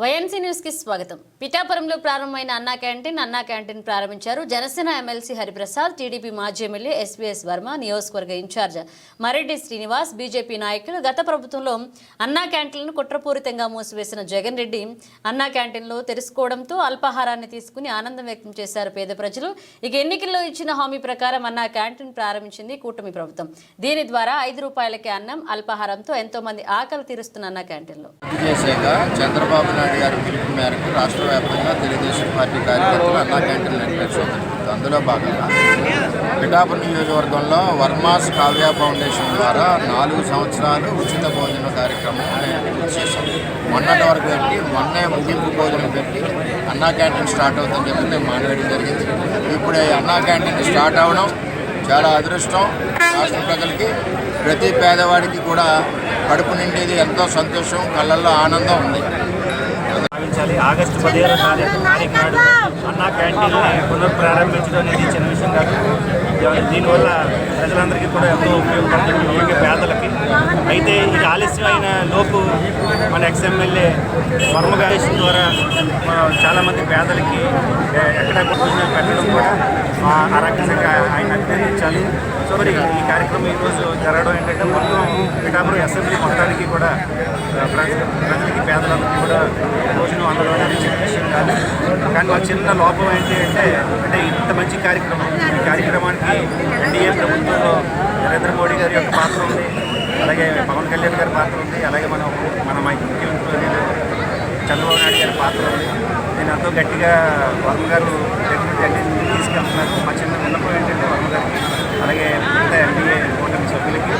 YNC న్యూస్కి స్వాగతం. పిఠాపురంలో ప్రారంభమైన అన్నా క్యాంటీన్ అన్నా క్యాంటీన్ ప్రారంభించారు. జనసేన ఎమ్మెల్సీ హరిప్రసాద్ టీడీపీ మాజీ ఎమ్మెల్యే ఎస్వీఎస్ వర్మ నియోజకవర్గ ఇన్ఛార్జ్ మరెడ్డి శ్రీనివాస్ బీజేపీ నాయకులు గత ప్రభుత్వంలో అన్నా క్యాంటీన్లను కుట్రపూరితంగా మూసివేసిన జగన్ రెడ్డి అన్నా క్యాంటీన్లో తెరుచుకోవడంతో అల్పాహారాన్ని తీసుకుని ఆనందం వ్యక్తం చేశారు పేద ప్రజలు. ఇక ఎన్నికల్లో ఇచ్చిన హామీ ప్రకారం అన్నా క్యాంటీన్ ప్రారంభించింది కూటమి ప్రభుత్వం. దీని ద్వారా ఐదు రూపాయలకే అన్నం అల్పాహారంతో ఎంతో మంది ఆకలి తీరుస్తున్న అన్నా క్యాంటీన్లో. చంద్రబాబు నాయుడు గారి పిలుపు మేరకు రాష్ట్ర వ్యాప్తంగా తెలుగుదేశం పార్టీ కార్యకర్తలు అన్నా క్యాంటీన్ నడిపేసుకోవడం అందులో భాగంగా పిఠాపురం నియోజకవర్గంలో వర్మాస్ కావ్య ఫౌండేషన్ ద్వారా నాలుగు సంవత్సరాలు ఉచిత భోజన కార్యక్రమం చేశాం మొన్నటి వరకు పెట్టి మొన్నే ముగింపు భోజనం పెట్టి అన్నా క్యాంటీన్ స్టార్ట్ అవుతుందని చెప్పి మేము మాట్లాడడం జరిగింది. ఇప్పుడు అన్నా క్యాంటీన్ స్టార్ట్ అవ్వడం చాలా అదృష్టం. రాష్ట్ర ప్రజలకి ప్రతి పేదవాడికి కూడా కడుపు నిండేది ఎంతో సంతోషం కళ్ళల్లో ఆనందం ఉంది. భావించాలి ఆగస్టు పదిహేను తారీఖు తారీఖు నాడు అన్నా క్యాంటీన్ని పునఃప్రారంభించడం అనేది చిన్న విషయం కాదు. దీనివల్ల ప్రజలందరికీ కూడా ఎంతో ఉపయోగపడుతుంది ముఖ్యంగా పేదలకి. అయితే ఇది ఆలస్యమైన లోపు మన ఎక్స్ఎమ్మెల్యే వర్మ గారి ద్వారా చాలామంది పేదలకి ఎక్కడ భోజనాలు పెట్టడం కూడా ఆ, రకంగా ఆయన అభినందించాలి. సో మరి ఈ కార్యక్రమం ఈరోజు జరగడం ఏంటంటే మొత్తం పిఠాపురం అసెంబ్లీ మొత్తానికి కూడా ప్రజలకి పేదలందరికీ కూడా భోజనం అందడం అనేది చిన్న విషయం కాదు. కానీ మా చిన్న లోపం ఏంటి అంటే అంటే ఇంత మంచి కార్యక్రమం. ఈ కార్యక్రమానికి ఎన్డీఏ ప్రభుత్వంలో నరేంద్ర మోడీ గారి యొక్క పాత్ర ఉంది. అలాగే పవన్ కళ్యాణ్ గారి పాత్ర ఉంది. అలాగే మన మన ముఖ్యమంత్రి చంద్రబాబు నాయుడు గారి పాత్ర ఉంది. నేను ఎంతో గట్టిగా వర్మ గారు డెఫినెట్ తీసుకెళ్తున్నారు. మా చిన్న విన్నపం ఏంటంటే వర్మ గారికి అలాగే మిగతా ఎన్డీఏ కూటమి సభ్యులకి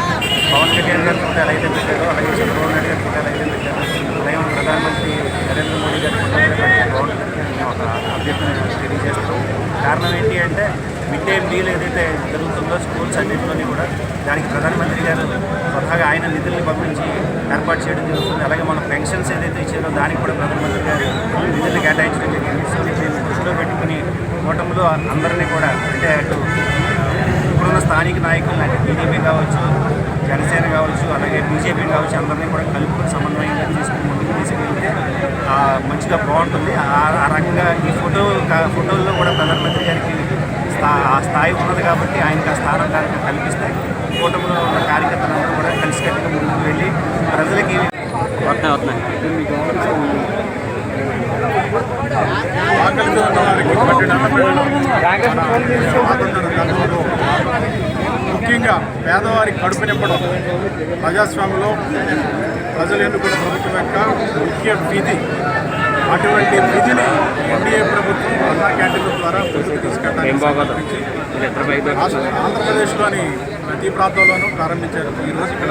పవన్ కళ్యాణ్ గారికి కూడా ఎలా అయితే పెట్టారో అలాగే చంద్రబాబు నాయుడు గారికి కూడా ఎలా అయితే పెట్టారో అలాగే మన ప్రధానమంత్రి నరేంద్ర మోడీ గారికి కూడా ఎలా పెడితే బాగుంటుందని మేము ఒక అభ్యర్థన తెలియజేస్తున్నాం కారణం ఏంటి అంటే మిడ్ డే మీల్ ఏదైతే జరుగుతుందో స్కూల్స్ అన్నింటిలోని కూడా దానికి ప్రధానమంత్రి గారు స్వతహాగా ఆయన నిధుల్ని పంపించి ఏర్పాటు చేయడం జరుగుతుంది. అలాగే మన పెన్షన్స్ ఏదైతే ఇచ్చారో దానికి కూడా ప్రధానమంత్రి గారు నిధులు కేటాయించడం జరిగింది. సో దీన్ని దృష్టిలో పెట్టుకుని కూటమిలో అందరినీ కూడా అంటే అటు ఇప్పుడున్న స్థానిక నాయకులు అంటే టీడీపీ కావచ్చు జనసేన కావచ్చు అలాగే బీజేపీ కావచ్చు అందరినీ కూడా కలుపుకొని సమన్వయంగా తీసుకుని ముందుకు తీసుకెళ్తే మంచిగా బాగుంటుంది. ఆ రకంగా ఈ ఫోటో ఫోటోల్లో కూడా ప్రధానమంత్రి గారికి స్థా ఆ స్థాయి ఉన్నది కాబట్టి ఆయనకి ఆ స్థానం కనుక కల్పిస్తే కూటమిలో ఉన్న కార్యకర్తలందరూ కూడా కలిసికట్టుగా ముందుకు వెళ్ళి ప్రజలకి ఆకలితో ఉన్న వారికి ముఖ్యంగా పేదవారికి కడుపు నింపడం ప్రజాస్వామ్యంలో ప్రజలు ఎన్నుకున్న ప్రభుత్వం యొక్క ముఖ్య విధి అటువంటి విధిని ఎన్డీఏ ప్రభుత్వం అన్నా క్యాంటీన్ల ద్వారా ముందుకు తీసుకెళ్ళడానికి ఆంధ్రప్రదేశ్లోని ప్రతి ప్రాంతంలోనూ ప్రారంభించారు. ఈరోజు ఇక్కడ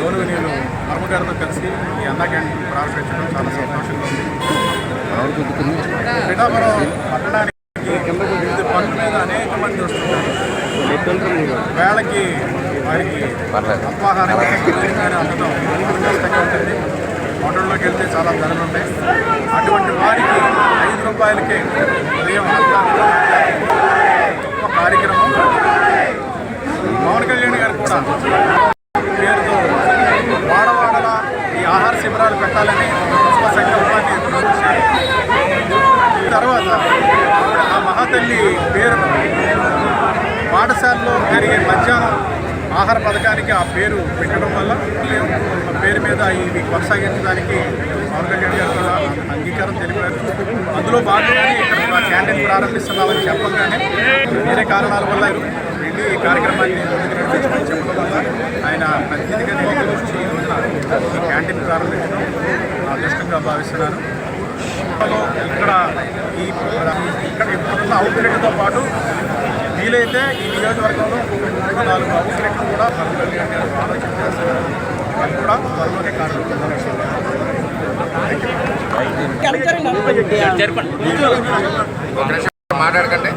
గౌరవనీయులు కర్మగారితో కలిసి ఈ అన్నా క్యాంటీన్ ప్రారంభించడం చాలా సంతోషంగా ఉంది. పిఠాపురం పట్టడానికి వివిధ పనుల మీద అనేక మంది వస్తున్నారు వేళకి వారికి అల్పాహారం అందడం కష్టంగా ఉంటుంది. హోటల్లోకి వెళ్తే చాలా ధరలు ఉంటాయి అటువంటి వారికి ఐదు రూపాయలకే ఉదయం గొప్ప కార్యక్రమం. పవన్ కళ్యాణ్ గారు కూడా పేరుతో వాడవాడల ఈ ఆహార శిబిరాలు పెట్టాలని గొప్ప సంకల్పాన్ని తర్వాత ఆ మహాతల్లి పేరును పాఠశాలలో జరిగే మధ్యాహ్నం ఆహార పథకానికి ఆ పేరు పెట్టడం వల్ల ఆ పేరు మీద ఇది కొనసాగించడానికి పవన్ కళ్యాణ్ గారు కూడా అంగీకారం తెలిపారు. అందులో భాగంగానే ఇక్కడ మా క్యాంటీన్ ప్రారంభిస్తున్నామని చెప్పగానే వేరే కారణాల వల్ల వెళ్ళి ఈ కార్యక్రమాన్ని ముందుకు నడిపించమని చెప్పడం వల్ల ఆయన ప్రతినిధిగా నేను వచ్చి ఈ రోజున ఈ క్యాంటీన్ ప్రారంభించడం అదృష్టంగా భావిస్తున్నాను ఇక్కడ ఈ ఇక్కడ ఇప్పుడున్న అవుట్లెట్తో పాటు వీలైతే ఈ నియోజకవర్గంలో మూడు నాలుగు అవుట్లెట్లు కూడా గారు ఆలోచన చేస్తున్నారు అది కూడా త్వరలోనే కారణం మాట్లాడకండి.